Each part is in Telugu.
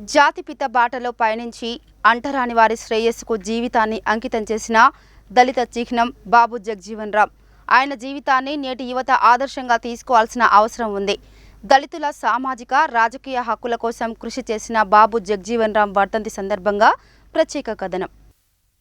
జాతిపిత బాటలో పయనించి అంటరాని వారి శ్రేయస్సుకు జీవితాన్ని అంకితం చేసిన దళిత చిహ్నం బాబు జగ్జీవన్ రామ్. ఆయన జీవితాన్ని నేటి యువత ఆదర్శంగా తీసుకోవాల్సిన అవసరం ఉంది. దళితుల సామాజిక రాజకీయ హక్కుల కోసం కృషి చేసిన బాబు జగ్జీవన్ రామ్ వర్ధంతి సందర్భంగా ప్రత్యేక కథనం.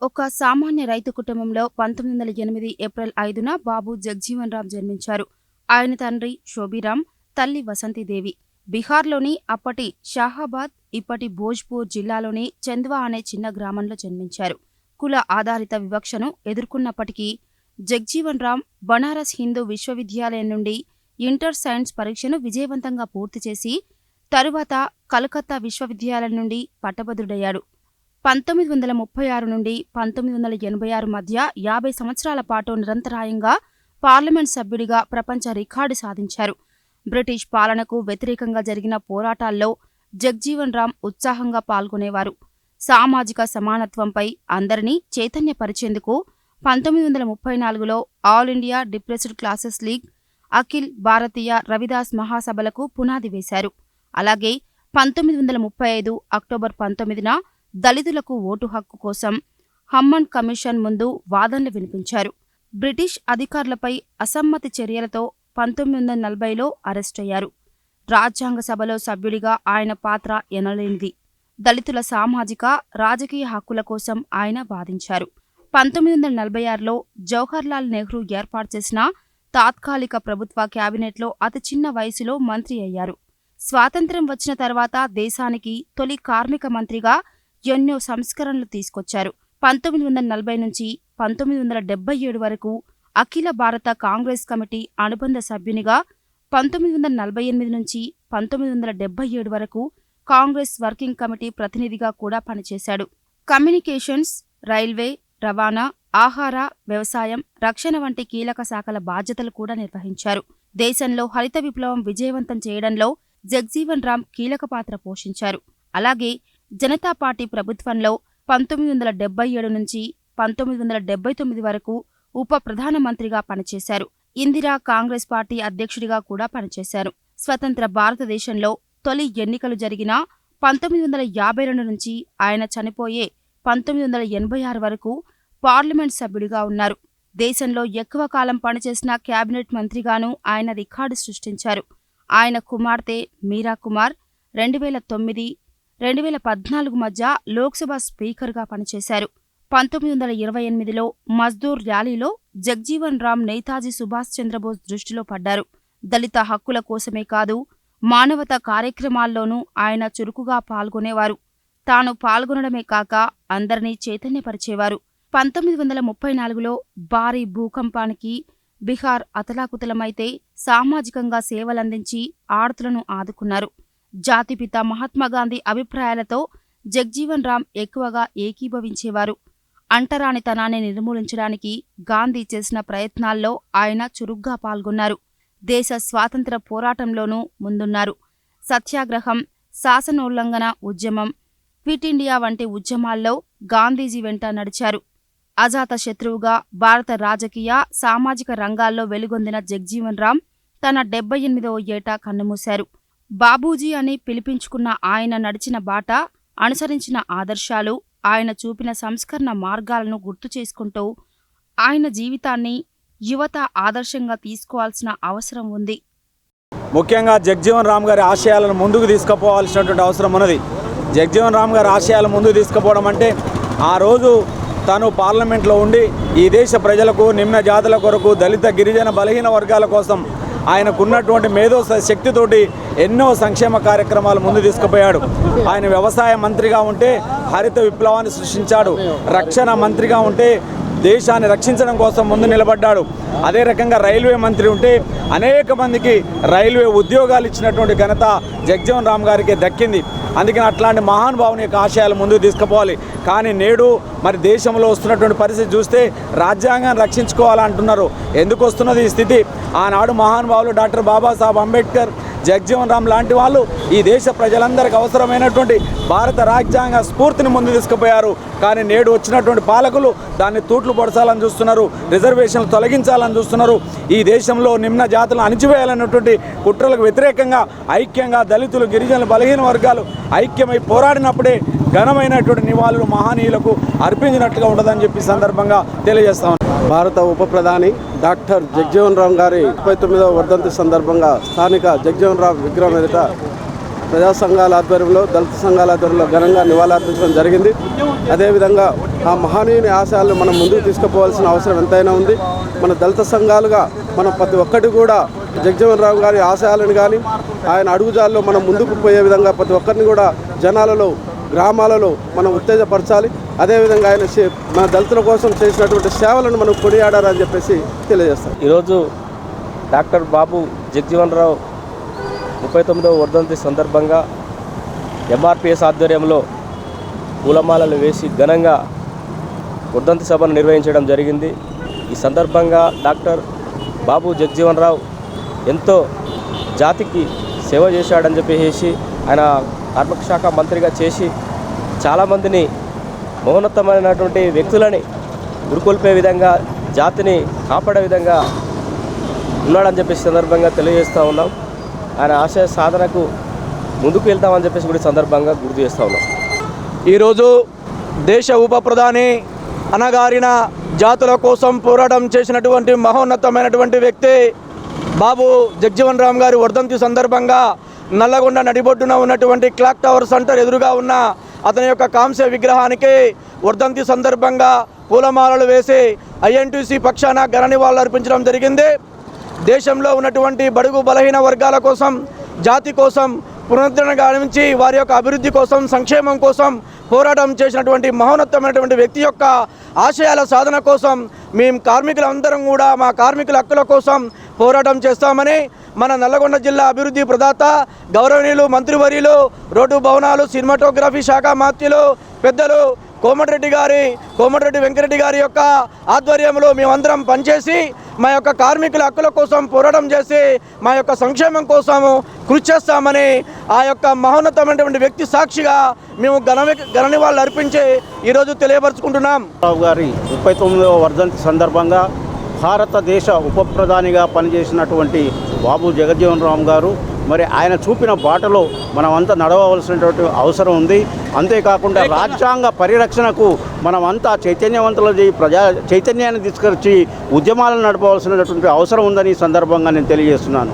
ఒక సామాన్య రైతు కుటుంబంలో పంతొమ్మిది వందల ఎనిమిది ఏప్రిల్ ఐదున బాబు జగ్జీవన్ రామ్ జన్మించారు. ఆయన తండ్రి శోభిరామ్ తల్లి వసంతిదేవి. బీహార్లోని అప్పటి షాహాబాద్ ఇప్పటి భోజ్పూర్ జిల్లాలోని చంద్వా అనే చిన్న గ్రామంలో జన్మించారు. కుల ఆధారిత వివక్షను ఎదుర్కొన్నప్పటికీ జగ్జీవన్ రామ్ బనారస్ హిందూ విశ్వవిద్యాలయం నుండి ఇంటర్ సైన్స్ పరీక్షను విజయవంతంగా పూర్తి చేసి తరువాత కలకత్తా విశ్వవిద్యాలయం నుండి పట్టభద్రుడయ్యాడు. పంతొమ్మిది వందల ముప్పై ఆరు నుండి పంతొమ్మిది వందల ఎనభై ఆరు మధ్య యాభై సంవత్సరాల పాటు నిరంతరాయంగా పార్లమెంట్ సభ్యుడిగా ప్రపంచ రికార్డు సాధించారు. బ్రిటిష్ పాలనకు వ్యతిరేకంగా జరిగిన పోరాటాల్లో జగ్జీవన్ రామ్ ఉత్సాహంగా పాల్గొనేవారు. సామాజిక సమానత్వంపై అందరినీ చైతన్యపరిచేందుకు పంతొమ్మిది వందల ముప్పై నాలుగులో all India depressed classes league Akhil Bharatiya Ravidas మహాసభలకు పునాది వేశారు. అలాగే పంతొమ్మిది వందల ముప్పై ఐదు అక్టోబర్ పంతొమ్మిదిన దళితులకు ఓటు హక్కు కోసం హమ్మన్ కమిషన్ ముందు వాదనలు వినిపించారు. బ్రిటిష్ అధికారులపై అసమ్మతి చర్యలతో పంతొమ్మిది వందల నలభైలో అరెస్టయ్యారు. రాజ్యాంగ సభలో సభ్యుడిగా ఆయన పాత్ర ఎనలేనిది. దళితుల సామాజిక రాజకీయ హక్కుల కోసం ఆయన వాదించారు. పంతొమ్మిది వందల నలభై ఆరులో జవహర్లాల్ నెహ్రూ ఏర్పాటు చేసిన తాత్కాలిక ప్రభుత్వ క్యాబినెట్లో అతి చిన్న వయసులో మంత్రి అయ్యారు. స్వాతంత్ర్యం వచ్చిన తర్వాత దేశానికి తొలి కార్మిక మంత్రిగా ఎన్నో సంస్కరణలు తీసుకొచ్చారు. పంతొమ్మిది వందల నలభై నుంచి పంతొమ్మిది వందల డెబ్బై ఏడు వరకు అఖిల భారత కాంగ్రెస్ కమిటీ అనుబంధ సభ్యునిగా పంతొమ్మిది వందల నలభై ఎనిమిది నుంచి పంతొమ్మిది వందల డెబ్బై ఏడు వరకు కాంగ్రెస్ వర్కింగ్ కమిటీ ప్రతినిధిగా కూడా పనిచేశాడు. కమ్యూనికేషన్స్ రైల్వే రవాణా ఆహార వ్యవసాయం రక్షణ వంటి కీలక శాఖల బాధ్యతలు కూడా నిర్వహించారు. దేశంలో హరిత విప్లవం విజయవంతం చేయడంలో జగ్జీవన్ రామ్ కీలక పాత్ర పోషించారు. అలాగే జనతా పార్టీ ప్రభుత్వంలో పంతొమ్మిది వందల డెబ్బై ఏడు నుంచి పంతొమ్మిది వందల డెబ్బై తొమ్మిది వరకు ఉప ప్రధానమంత్రిగా పనిచేశారు. ఇందిరా కాంగ్రెస్ పార్టీ అధ్యక్షుడిగా కూడా పనిచేశారు. స్వతంత్ర భారతదేశంలో తొలి ఎన్నికలు జరిగిన పంతొమ్మిది వందల యాభై రెండు నుంచి ఆయన చనిపోయే పంతొమ్మిది వందల ఎనభై ఆరు వరకు పార్లమెంట్ సభ్యుడిగా ఉన్నారు. దేశంలో ఎక్కువ కాలం పనిచేసిన కేబినెట్ మంత్రిగాను ఆయన రికార్డు సృష్టించారు. ఆయన కుమార్తె మీరా కుమార్ రెండు వేల తొమ్మిది రెండు వేల పద్నాలుగు మధ్య లోక్సభ స్పీకర్గా పనిచేశారు. పంతొమ్మిది వందల ఇరవై ఎనిమిదిలో మజ్దూర్ ర్యాలీలో జగ్జీవన్ రామ్ నేతాజీ సుభాష్ చంద్రబోస్ దృష్టిలో పడ్డారు. దళిత హక్కుల కోసమే కాదు మానవత కార్యక్రమాల్లోనూ ఆయన చురుకుగా పాల్గొనేవారు. తాను పాల్గొనడమే కాక అందరినీ చైతన్యపరిచేవారు. పంతొమ్మిది వందల ముప్పై నాలుగులో భారీ భూకంపానికి బీహార్ అతలాకుతలమైతే సామాజికంగా సేవలందించి ఆడతులను ఆదుకున్నారు. జాతిపిత మహాత్మాగాంధీ అభిప్రాయాలతో జగ్జీవన్ రామ్ ఎక్కువగా ఏకీభవించేవారు. అంటరానితనాన్ని నిర్మూలించడానికి గాంధీ చేసిన ప్రయత్నాల్లో ఆయన చురుగ్గా పాల్గొన్నారు. దేశ స్వాతంత్ర పోరాటంలోనూ ముందున్నారు. సత్యాగ్రహం శాసనోల్లంఘన ఉద్యమం క్విట్ ఇండియా వంటి ఉద్యమాల్లో గాంధీజీ వెంట నడిచారు. అజాత శత్రువుగా భారత రాజకీయ సామాజిక రంగాల్లో వెలుగొందిన జగ్జీవన్ రామ్ తన డెబ్బై ఎనిమిదవ ఏట కన్నుమూశారు. బాబూజీ అని పిలిపించుకున్న ఆయన నడిచిన బాట అనుసరించిన ఆదర్శాలు ఆయన చూపిన సంస్కరణ మార్గాలను గుర్తు చేసుకుంటూ ఆయన జీవితాన్ని యువత ఆదర్శంగా తీసుకోవాల్సిన అవసరం ఉంది. ముఖ్యంగా జగ్జీవన్ రామ్ గారి ఆశయాలను ముందుకు తీసుకుపోవాల్సినటువంటి అవసరం ఉన్నది. జగ్జీవన్ రామ్ గారి ఆశయాలను ముందుకు తీసుకుపోవడం అంటే ఆ రోజు తాను పార్లమెంట్లో ఉండి ఈ దేశ ప్రజలకు నిమ్న జాతుల కొరకు దళిత గిరిజన బలహీన వర్గాల కోసం ఆయనకున్నటువంటి మేధో శక్తితోటి ఎన్నో సంక్షేమ కార్యక్రమాలు ముందు తీసుకుపోయాడు. ఆయన వ్యవసాయ మంత్రిగా ఉంటే హరిత విప్లవాన్ని సృష్టించాడు. రక్షణ మంత్రిగా ఉంటే దేశాన్ని రక్షించడం కోసం ముందు నిలబడ్డాడు. అదే రకంగా రైల్వే మంత్రి ఉంటే అనేక మందికి రైల్వే ఉద్యోగాలు ఇచ్చినటువంటి ఘనత జగ్జీవన్ రామ్ గారికి దక్కింది. అందుకని అట్లాంటి మహానుభావుని యొక్క ఆశయాలు ముందుకు తీసుకుపోవాలి. కానీ నేడు మరి దేశంలో వస్తున్నటువంటి పరిస్థితి చూస్తే రాజ్యాంగాన్ని రక్షించుకోవాలంటున్నారు. ఎందుకు వస్తున్నది ఈ స్థితి? ఆనాడు మహానుభావులు డాక్టర్ బాబాసాహెబ్ అంబేద్కర్ జగ్జీవన్ రామ్ లాంటి వాళ్ళు ఈ దేశ ప్రజలందరికీ అవసరమైనటువంటి భారత రాజ్యాంగ స్ఫూర్తిని ముందు తీసుకుపోయారు. కానీ నేడు వచ్చినటువంటి పాలకులు దాన్ని తూట్లు పొడసాలని చూస్తున్నారు రిజర్వేషన్లు తొలగించాలని చూస్తున్నారు. ఈ దేశంలో నిమ్న జాతులను అణిచివేయాలన్నటువంటి కుట్రలకు వ్యతిరేకంగా ఐక్యంగా దళితులు గిరిజనులు బలహీన వర్గాలు ఐక్యమై పోరాడినప్పుడే ఘనమైనటువంటి నివాళులు మహనీయులకు అర్పించినట్లుగా ఉండదని చెప్పి సందర్భంగా తెలియజేస్తాం భారత ఉప ప్రధాని డాక్టర్ జగ్జీవన్ రామ్ గారి ముప్పై తొమ్మిదవ వర్ధంతి సందర్భంగా స్థానిక జగ్జీవన్ రామ్ విగ్రహం ఎదుట ప్రజా సంఘాల ఆధ్వర్యంలో దళిత సంఘాల ఆధ్వర్యంలో ఘనంగా నివాళులర్పించడం జరిగింది. అదేవిధంగా ఆ మహనీయుని ఆశయాలను మనం ముందుకు తీసుకుపోవాల్సిన అవసరం ఎంతైనా ఉంది. మన దళిత సంఘాలుగా మనం ప్రతి ఒక్కటి కూడా జగ్జీవన్ రావు గారి ఆశయాలను కానీ ఆయన అడుగుజాల్లో మనం ముందుకు పోయే విధంగా ప్రతి ఒక్కరిని కూడా జనాలలో గ్రామాలలో మనం ఉత్తేజపరచాలి. అదేవిధంగా ఆయన చే- మన దళితుల కోసం చేసినటువంటి సేవలను మనం కొనియాడారని చెప్పేసి తెలియజేస్తాం ఈరోజు డాక్టర్ బాబు జగజీవన్ రావు ముప్పై తొమ్మిదవ వర్ధంతి సందర్భంగా ఎంఆర్పిఎస్ ఆధ్వర్యంలో పూలమాలలు వేసి ఘనంగా వర్ధంతి సభను నిర్వహించడం జరిగింది. ఈ సందర్భంగా డాక్టర్ బాబు జగజీవన్ రావు ఎంతో జాతికి సేవ చేశాడని చెప్పేసి ఆయన కార్మిక శాఖ మంత్రిగా చేసి చాలామందిని మౌనతమైనటువంటి వ్యక్తులని గురుకొల్పే విధంగా జాతిని కాపాడే విధంగా ఉన్నాడని చెప్పేసి సందర్భంగా తెలియజేస్తూ ఉన్నాం. ఆయన ఆశయ సాధనకు ముందుకు వెళ్తామని చెప్పేసి కూడా సందర్భంగా గుర్తు చేస్తూ ఉన్నాం. ఈరోజు దేశ ఉప ప్రధాని అనగారిన జాతుల కోసం పోరాటం చేసినటువంటి మహోన్నతమైనటువంటి వ్యక్తి బాబు జగ్జీవన్ రామ్ గారి వర్ధంతి సందర్భంగా నల్లగొండ నడిబొడ్డున ఉన్నటువంటి క్లాక్ టవర్ సెంటర్ ఎదురుగా ఉన్న అతని యొక్క కాంస్య విగ్రహానికి వర్ధంతి సందర్భంగా పూలమాలలు వేసి ఐఎన్టీసీ పక్షాన ఘన నివాళులు అర్పించడం జరిగింది. దేశంలో ఉన్నటువంటి బడుగు బలహీన వర్గాల కోసం జాతి కోసం పునరుద్ధరణ గావించి వారి యొక్క అభివృద్ధి కోసం సంక్షేమం కోసం పోరాటం చేసినటువంటి మహోన్నతమైనటువంటి వ్యక్తి యొక్క ఆశయాల సాధన కోసం మేము కార్మికులందరం కూడా మా కార్మికుల హక్కుల కోసం పోరాటం చేస్తామని మన నల్లగొండ జిల్లా అభివృద్ధి ప్రదాత గౌరవనీయులు మంత్రివర్యులు రోడ్డు భవనాలు సినిమాటోగ్రఫీ శాఖ మాత్యులు పెద్దలు కోమటిరెడ్డి గారి కోమటిరెడ్డి వెంకరెడ్డి గారి యొక్క ఆధ్వర్యంలో మేమందరం పనిచేసి మా యొక్క కార్మికుల హక్కుల కోసం పోరాటం చేసి మా యొక్క సంక్షేమం కోసము కృషి చేస్తామని ఆ యొక్క మహోన్నతమైనటువంటి వ్యక్తి సాక్షిగా మేము ఘన ఘన నివాళులు అర్పించి ఈరోజు తెలియపరుచుకుంటున్నాం. రావు గారి ముప్పై తొమ్మిదవ వర్ధంతి సందర్భంగా భారతదేశ ఉప ప్రధానిగా పనిచేసినటువంటి బాబు జగజ్జీవన్ రామ్ గారు మరి ఆయన చూపిన బాటలో మనమంతా నడవవలసినటువంటి అవసరం ఉంది. అంతేకాకుండా రాజ్యాంగ పరిరక్షణకు మనమంతా చైతన్యవంతులది ప్రజా చైతన్యాన్ని తీసుకొచ్చి ఉద్యమాలను నడపవలసినటువంటి అవసరం ఉందని ఈ సందర్భంగా నేను తెలియజేస్తున్నాను.